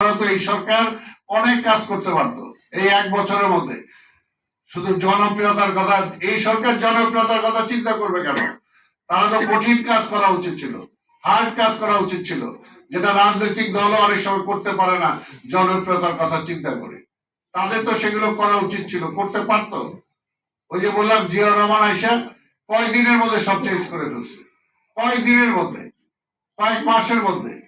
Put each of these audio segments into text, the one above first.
তো এই সরকার অনেক কাজ করতে এই এক বছরের মধ্যে। শুধু জনপ্রিয়তার কথা, এই সরকার জনপ্রিয়তার কথা চিন্তা করবে কেন? তারা তো কঠিন কাজ করা উচিত ছিল হার্ড কাজ করা উচিত ছিল, যেটা রাজনৈতিক দলও অনেক সময় করতে পারে না, জনপ্রিয়তার কথা চিন্তা করে। তাদের তো সেগুলো করা উচিত ছিল, করতে পারতো। ওই যে বললাম, জিয়া রহমান আইসা কয় দিনের মধ্যে সব চেঞ্জ করে ফেলছে। কয় দিনের মধ্যে, কয়েক মাসের মধ্যে।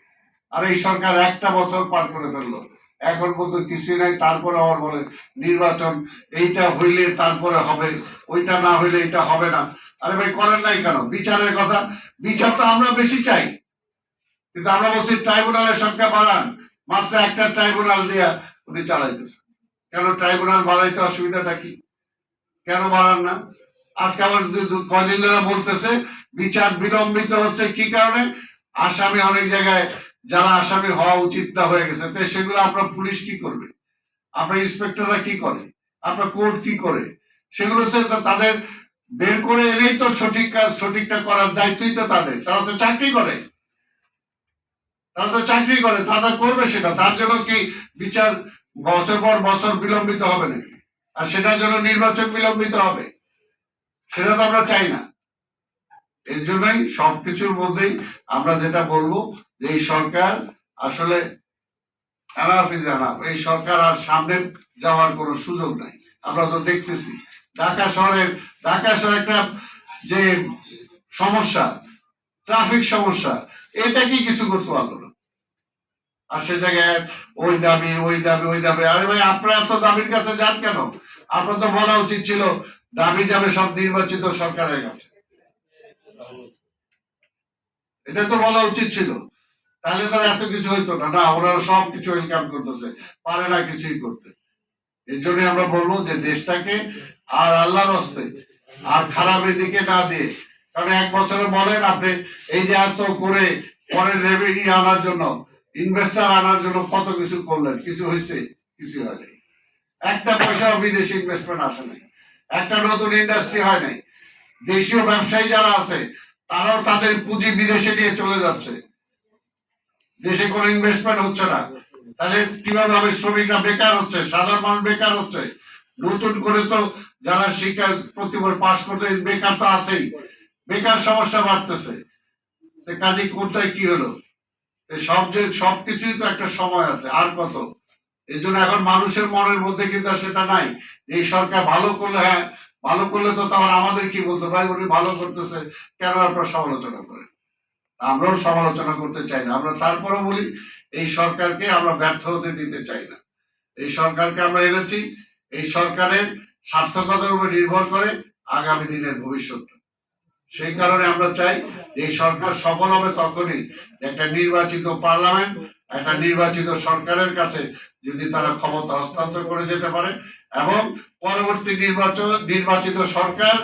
আর এই সরকার একটা বছর পার করে ফেলল এখন পর্যন্ত কিছুই নাই, তারপরে আবার বলে, নির্বাচন এইটা হইলে তারপরে হবে, ওইটা না হইলে এটা হবে না। আরে ভাই, করেন নাই কেন? বিচারের কথা, বিচার তো আমরা বেশি চাই। কিন্তু আমরা বলছি, ট্রাইব্যুনালের সংখ্যা বাড়ান। মাত্র একটা ট্রাইব্যুনাল দিয়া উনি চালাইতেছে কেন ট্রাইব্যুনাল বাড়াইতে অসুবিধাটা কি? কেন বাড়ান না? আজকে আবার কয়দিন ধরে বলতেছে, বিচার বিলম্বিত হচ্ছে কি কারণে? আসামি অনেক জায়গায় যারা আসামি হওয়া উচিত না হয়ে গেছে। সেগুলো আপনার পুলিশ কি করবে? আপনার ইন্সপেক্টররা কি করে? আপনার কোর্ট কি করে? সেগুলো তো তাদের বের করে এনেই তো সঠিক কাজ সঠিকটা করার দায়িত্বই তো তাদের। তারা তো চাকরি করে। তারা তো চাকরি করে। তারা করবে সেটা। তার জন্য কি বিচার বছর পর বছর বিলম্বিত হবে নাকি? আর সেটার জন্য নির্বাচন বিলম্বিত হবে? সেটা তো আমরা চাই না। এর জন্যই সবকিছুর মধ্যেই আমরা যেটা বলব যে এই সরকার, আসলে এনাফ এনাফ এই সরকার আর সামনে যাওয়ার কোনো সুযোগ নাই। আমরা তো দেখতেছি, ঢাকা শহরের, ঢাকা শহরে একটা যে সমস্যা, ট্রাফিক সমস্যা, এটা কি কিছু করতে পারল না? আর সে জায়গায় ওই দাবি ওই দাবি ওই দাবি। আরে ভাই, আপনারা এত দাবির কাছে যান কেন? আপনার তো বলা উচিত ছিল, দাবি যাবে সব নির্বাচিত সরকারের কাছে। এটা তো বলা উচিত ছিল। তাহলে তার এত কিছু হইতো না। না ওনারা সব কিছু ওয়েলকাম করতেছে। পারে না কিছুই করতে। এর জন্য আমরা বলব যে দেশটাকে আর আল্লাহর হস্তে আর খারাপের দিকে না দিয়ে। কারণ এক বছরে বলেন আপনি, এই যে এত করে পরের রেভিনিউ আনার জন্য ইনভেস্টার আনার জন্য কত কিছু করলেন? কিছু হয়েছে কিছু হয়নি একটা পয়সাও বিদেশি ইনভেস্টমেন্ট আসে নাই। একটা নতুন ইন্ডাস্ট্রি হয় নাই। দেশীয় ব্যবসায়ী যারা আছে, তারাও তাদের পুঁজি বিদেশে নিয়ে চলে যাচ্ছে। দেশে কোনো ইনভেস্টমেন্ট হচ্ছে না। তাহলে কীভাবে হবে? শ্রমিকরা বেকার হচ্ছে, সাধারণ মানুষ বেকার হচ্ছে। নতুন করে তো যারা শিক্ষা প্রতিবার পাশ করতে বেকার তো আছেই। বেকার সমস্যা বাড়তেছে। কাজে কোনটায় কি হলো? সব যে সবকিছুই তো একটা সময় আছে, আর কত? এই জন্য এখন মানুষের মনের মধ্যে কিন্তু সেটা নাই। এই সরকার ভালো করলে হ্যাঁ ভালো করলে তো তখন আমাদের কি বলতো? ভাই উনি ভালো করতেছে, কেন আপনার সমালোচনা করেন? আমরাও সমালোচনা করতে চাই না। আমরা তারপরও বলি, এই সরকারকে আমরা ব্যর্থ হতে দিতে চাই না। এই সরকারকে আমরা এনেছি, এই সরকারের সার্থকতার উপর নির্ভর করে আগামী দিনের ভবিষ্যৎ সেই কারণে আমরা চাই, এই সরকার সফল হবে তখনই। একটা নির্বাচিত পার্লামেন্ট, একটা নির্বাচিত সরকারের কাছে যদি তারা ক্ষমতা হস্তান্তর করে যেতে পারে এবং পরবর্তী নির্বাচন, নির্বাচিত সরকার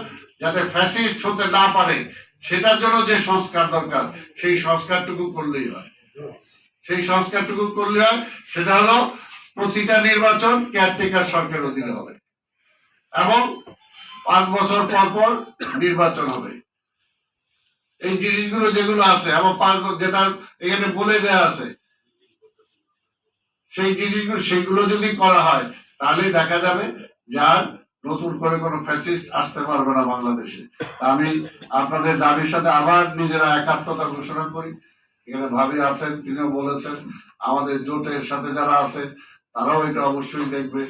যাতে ফ্যাসিস্ট হতে না পারে সেটার জন্য যে সংস্কার দরকার, সেই সংস্কারটুকু করলেই হয়। সেই সংস্কারটুকু করলে হয়, সেটা হলো প্রতিটা নির্বাচন কেয়ারটেকার সরকার অধীনে হবে। এবং পাঁচ বছর পর পর নির্বাচন হবে। এই জিনিসগুলো যেগুলো আছে, এবং পাঁচ যেটা এখানে বলে দেয়া আছে, সেই জিনিসগুলো, সেগুলো যদি করা হয়, তাহলে দেখা যাবে যার নতুন করে কোনো ফ্যাসিস্ট আসতে পারবে না বাংলাদেশে। আমি আপনাদের দাবির সাথে আবার নিজেরা একাত্মতা ঘোষণা করি। এখানে ভাবি আছেন, তিনিও বলেছেন, আমাদের জোটের সাথে যারা আছে, তারাও এটা অবশ্যই দেখবে।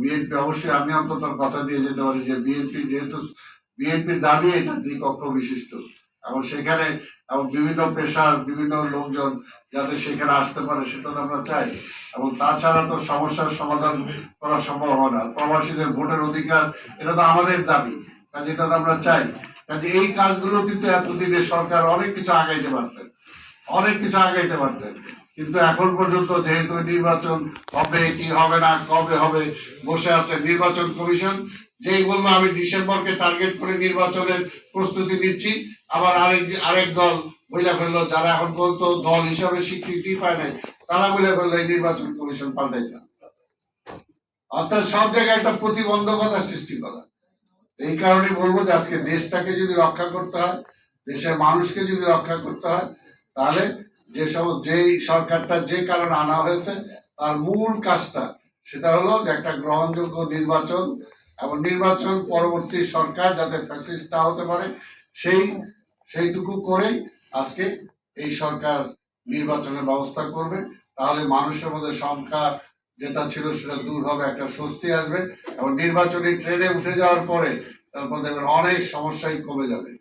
বিএনপি অবশ্যই, আমি অন্তত কথা দিয়ে যেতে পারি যে বিএনপি যেহেতু, বিএনপির দাবি এটা দ্বিকক্ষ বিশিষ্ট। এবং সেখানে এবং বিভিন্ন পেশার বিভিন্ন লোকজন যাতে সেখানে আসতে পারে, সেটা তো আমরা চাই। এবং তাছাড়া তো সমস্যার সমাধান করা সম্ভব হবে না। প্রবাসীদের ভোটের অধিকার, এটা তো আমাদের দাবি। কাজে এটা তো আমরা চাই। কাজে এই কাজগুলো কিন্তু এতদিনে সরকার অনেক কিছু আগাইতে পারতেন। অনেক কিছু আগাইতে পারতেন। কিন্তু এখন পর্যন্ত যেহেতু নির্বাচন হবে, কি হবে না, কবে হবে, বসে আছে নির্বাচন কমিশন। যেই বলব আমি ডিসেম্বরকে টার্গেট করে নির্বাচনের প্রস্তুতি নিচ্ছি। আবার আরেক আরেক দল বইলা ফেলল, যারা এখন পর্যন্ত দল হিসাবে স্বীকৃতি পায় নাই, তারা বইলা ফেলল, এই নির্বাচন কমিশন পাল্টাই যান অর্থাৎ সব জায়গায় একটা প্রতিবন্ধকতা সৃষ্টি করা। এই কারণে বলব যে আজকে দেশটাকে যদি রক্ষা করতে হয়, দেশের মানুষকে যদি রক্ষা করতে হয়, তাহলে যে সব যেই সরকারটা যে কারণে আনা হয়েছে, তার মূল কাজটা সেটা হলো যে একটা গ্রহণযোগ্য নির্বাচন এবং নির্বাচন পরবর্তী সরকার যাতে ফ্যাসিস্ট হতে পারে, সেই সেইটুকু করেই আজকে এই সরকার নির্বাচনের ব্যবস্থা করবে। তাহলে মানুষের মধ্যে সংখ্যা যেটা ছিল সেটা দূর হবে, একটা স্বস্তি আসবে এবং নির্বাচনী ট্রেনে উঠে যাওয়ার পরে তারপর দেখবেন অনেক সমস্যাই কমে যাবে।